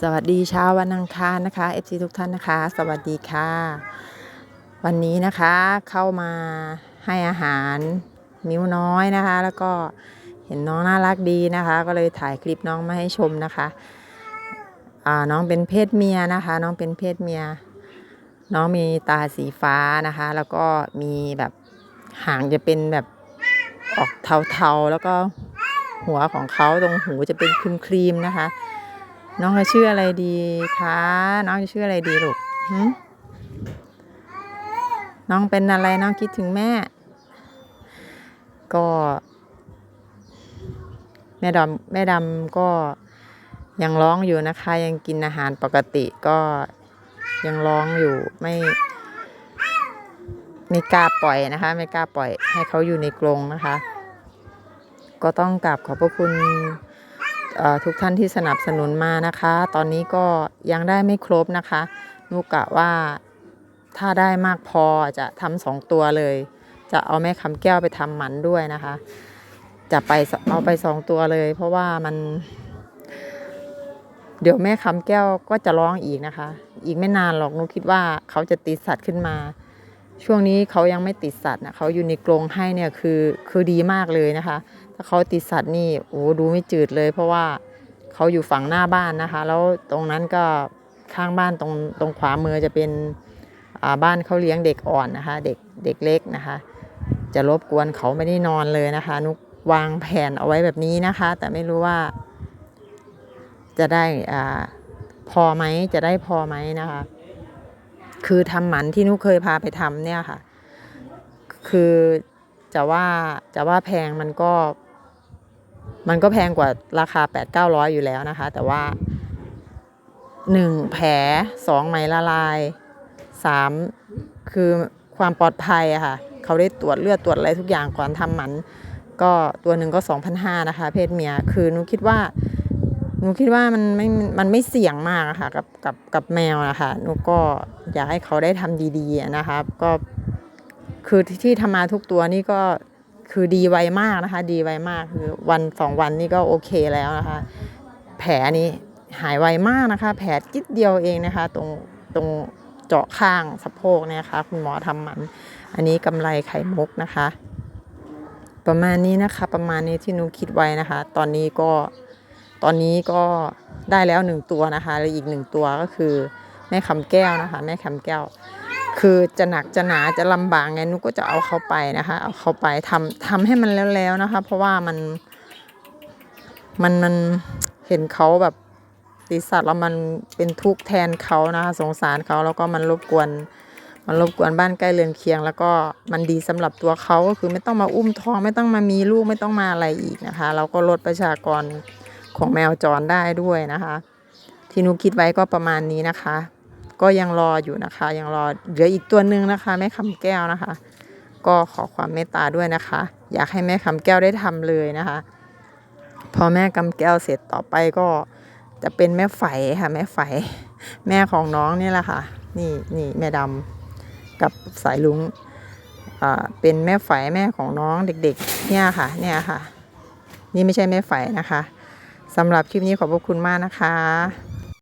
สวัสดีเช้าวันอังคารนะคะ FC ทุกท่านนะคะ สวัสดีค่ะ วันนี้นะคะเข้ามาให้อาหารมิ้วน้อยนะคะ แล้วก็เห็นน้องน่ารักดีนะคะ ก็เลยถ่ายคลิปน้องมาให้ชมนะคะอ่าน้องเป็นเพศเมียนะคะ น้องเป็นเพศเมีย น้องมีตาสีฟ้านะคะ แล้วก็มีแบบหางจะเป็นแบบออกเทาๆแล้วก็หัวของเขาตรงหูจะเป็นครีมๆนะคะ น้องจะชื่ออะไรดีคะน้องจะชื่ออะไรดีลูกน้องเป็นอะไรน้องคิดถึงแม่ ก็ แม่ดำแม่ดำก็ยังร้องอยู่นะคะ ยังกินอาหารปกติก็ยังร้องอยู่ไม่ไม่กล้าปล่อยนะคะ ไม่กล้าปล่อยให้เขาอยู่ในกรงนะคะ ก็ต้องกราบขอบพระคุณ ทุกท่านที่สนับสนุนมานะคะ ตอนนี้ก็ยังได้ไม่ครบนะคะ นุกกะว่าถ้าได้มากพอจะทำสองตัวเลย จะเอาแม่คำแก้วไปทำหมันด้วยนะคะ จะไปเอาไปสองตัวเลย เพราะว่ามัน เดี๋ยวแม่คำแก้วก็จะร้องอีกนะคะ อีกไม่นานหรอกนุกคิดว่าเขาจะติดสัตว์ขึ้นมา ช่วงนี้เขายังไม่ติดสัตว์นะเขาอยู่ในกรงให้เนี่ยคือคือดีมากเลยนะคะ ถ้าเขาติดสัตว์นี่โอ้ดูไม่จืดเลย เพราะว่าเขาอยู่ฝั่งหน้าบ้านนะคะ แล้วตรงนั้นก็ข้างบ้านตรงตรงขวามือจะเป็นอ่าบ้านเขาเลี้ยงเด็กอ่อนนะคะ เด็กเด็กเล็กนะคะ จะรบกวนเขาไม่ได้นอนเลยนะคะ นุกวางแผนเอาไว้แบบนี้นะคะ แต่ไม่รู้ว่า จะได้อ่าพอไหมจะได้พอไหมนะคะ คือทำหมันที่นุกเคยพาไปทำเนี่ยค่ะ คือจะว่าจะว่าแพงมันก็ มันก็แพงกว่าราคา8 9 0 0 อยู่แล้วนะคะ แต่ว่า 1 แผล2ไหมละลาย 3 คือความปลอดภัยอะค่ะ เขาได้ตรวจเลือดตรวจอะไรทุกอย่างก่อนทำหมัน ก็ตัวหนึ่งก็ 2,500นะคะ เพศเมีย คือหนูคิดว่า นูคิดว่ามันไม่ มันไม่เสี่ยงมากค่ะกับกับกับแมวนะคะหนูก็อยากให้เขาได้ทำดีๆอะนะคะก็คือที่ที่ทำมาทุกตัวนี่ก็คือดีไวมากนะคะ ดีไวมากคือวันสองวันนี่ก็โอเคแล้วนะคะ แผลนี้หายไวมากนะคะ แผลจิดเดียวเองนะคะ ตรงตรงเจาะข้างสะโพกเนี่ยค่ะคุณหมอทำหมัน อันนี้กำไรไข่มุกนะคะ ประมาณนี้นะคะ ประมาณนี้ที่หนูคิดไว้นะคะ ตอนนี้ก็ ตอนนี้ก็ได้แล้วหนึ่งตัวนะคะแล้วอีกหนึ่งตัวก็คือแม่คำแก้วนะคะ แม่คำแก้ว คือจะหนักจะหนาจะลำบากไงนุกก็จะเอาเขาไปนะคะ เอาเขาไปทำทำให้มันแล้วๆนะคะ เพราะว่ามันมันมันเห็นเขาแบบติสัตว์แล้วมันเป็นทุกข์แทนเขานะคะสงสารเขาแล้วก็มันรบกวน มันรบกวนบ้านใกล้เรือนเคียง แล้วก็มันดีสำหรับตัวเขาก็คือไม่ต้องมาอุ้มท้องไม่ต้องมามีลูกไม่ต้องมาอะไรอีกนะคะ เราก็ลดประชากร ของแมวจรได้ด้วยนะคะ ที่นุคิดไว้ก็ประมาณนี้นะคะ ก็ยังรออยู่นะคะ ยังรอเหลืออีกตัวหนึ่งนะคะแม่คำแก้วนะคะ ก็ขอความเมตตาด้วยนะคะ อยากให้แม่คำแก้วได้ทำเลยนะคะ พอแม่คำแก้วเสร็จต่อไปก็จะเป็นแม่ไฝค่ะแม่ไฝแม่ของน้องนี่แหละค่ะ นี่นี่แม่ดำกับสายลุงอ่าเป็นแม่ไฝแม่ของน้องเด็กๆ เนี่ยค่ะ เนี่ยค่ะ นี่ไม่ใช่แม่ไฝนะคะ สำหรับคลิปนี้ขอบพระคุณมากนะคะ